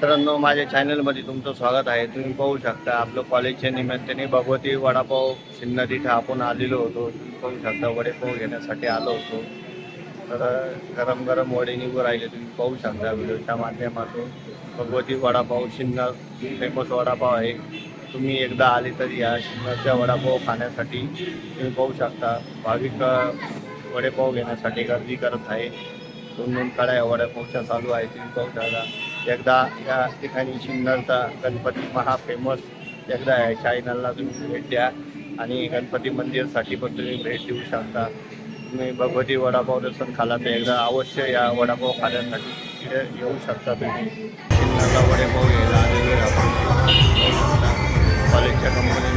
मित्रांनो माझ्या चॅनलमध्ये तुमचं स्वागत आहे. तुम्ही पाहू शकता आपलं कॉलेजच्या निमित्ताने भगवती वडापाव सिन्नर इथं आपण आलेलो होतो. तुम्ही पाहू शकता वडेपाव घेण्यासाठी आलो होतो. तर गरम गरम वडे निघू राहिले. तुम्ही पाहू शकता व्हिडिओच्या माध्यमातून. भगवती वडापाव सिन्नर फेमस वडापाव आहे. तुम्ही एकदा आले तर या सिन्नरच्या वडापाव खाण्यासाठी तुम्ही पाहू शकता. भाविक वडेपाव घेण्यासाठी गर्दी करत आहे. दोन दोन कड्या वडापावच्या चालू आहे तुम्ही पाहू शकता. एकदा या ठिकाणी सिन्नरचा गणपती महा फेमस एकदा या चॅनलला तुम्ही भेट द्या. आणि गणपती मंदिरसाठी पण तुम्ही भेट देऊ शकता. तुम्ही भगवती वडापाव दर्शन खाला तर एकदा अवश्य या वडापाव खाण्यासाठी तिथे येऊ शकता तुम्ही. सिन्नरला वडेपाव यायला आलेलो आहे आपण. कॉलेजच्या कंपनी